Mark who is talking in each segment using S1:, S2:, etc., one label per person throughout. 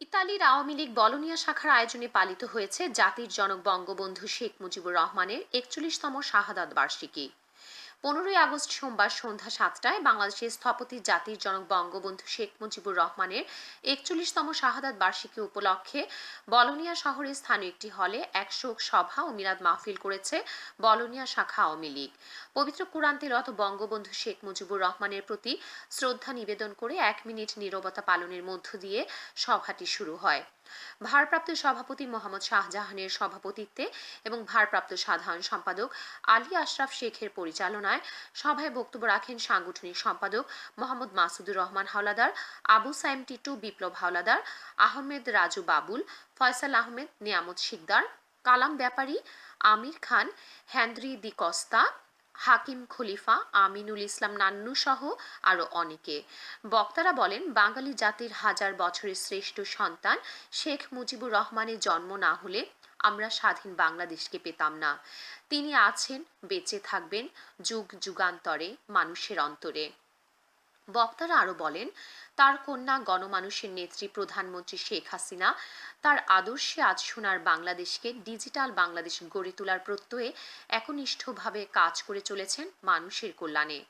S1: ইতালির আওয়ামী লীগ বলনিয়া শাখার আয়োজনে পালিত হয়েছে জাতির জনক বঙ্গবন্ধু শেখ মুজিবুর রহমানের একচল্লিশতম শাহাদাত বার্ষিকী। পনেরোই আগস্ট সোমবার সন্ধ্যা সাতটায় বাংলাদেশের স্থপতি জাতির জনক বঙ্গবন্ধু শেখ মুজিবুর রহমানের একচল্লিশতম শাহাদাত বার্ষিকী উপলক্ষে বলনিয়া শহরের স্থানীয় একটি হলে এক শোক সভা ও মিলাদ মাহফিল করেছে বলনিয়া শাখা আওয়ামী লীগ। পবিত্র কোরআন তেলত বঙ্গবন্ধু শেখ মুজিবুর রহমানের প্রতি শ্রদ্ধা নিবেদন করে এক মিনিট নীরবতা পালনের মধ্য দিয়ে সভাটি শুরু হয়। ভারপ্রাপ্ত সভাপতি মোহাম্মদ শাহজাহানের সভাপতিত্বে এবং ভারপ্রাপ্ত সাধারণ সম্পাদক আলী আশরাফ শেখের পরিচালনায় সভায় বক্তব্য রাখেন সাংগঠনিক সম্পাদক মোহাম্মদ মাসুদুর রহমান হাওলাদার, আবু সাইম টিটু বিপ্লব হাওলাদার, আহমেদ রাজু বাবুল, ফয়সাল আহমেদ নিয়ামত শিকদার, কালাম ব্যাপারী, আমির খান হ্যান্দ্রি দি কস্তা হাকিম খলিফা, আমিনুল ইসলাম নান্নু সহ আরও অনেকে। বক্তারা বলেন, বাঙালি জাতির হাজার বছরের শ্রেষ্ঠ সন্তান শেখ মুজিবুর রহমানের জন্ম না হলে আমরা স্বাধীন বাংলাদেশকে পেতাম না। তিনি আছেন, বেঁচে থাকবেন, যুগ যুগান্তরে, মানুষের অন্তরে। বক্তারা আরও বলেন, তার কন্যা গণমানুষের নেত্রী প্রধানমন্ত্রী শেখ হাসিনা, তার আদর্শে আজ সোনার বাংলাদেশকে ডিজিটাল বাংলাদেশ গড়ে তোলার প্রত্যয়ে একনিষ্ঠভাবে কাজ করে চলেছেন মানুষের কল্যাণে।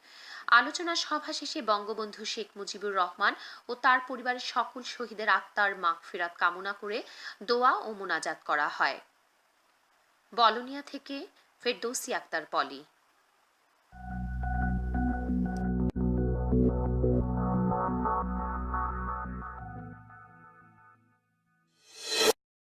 S1: আলোচনা সভা শেষে বঙ্গবন্ধু শেখ মুজিবুর রহমান ও তার পরিবারের সকল শহীদের আত্মার মাগফিরাত কামনা করে দোয়া ও মোনাজাত করা হয়। বলনিয়া থেকে ফেরদৌসি আক্তার, পলি। Thank you.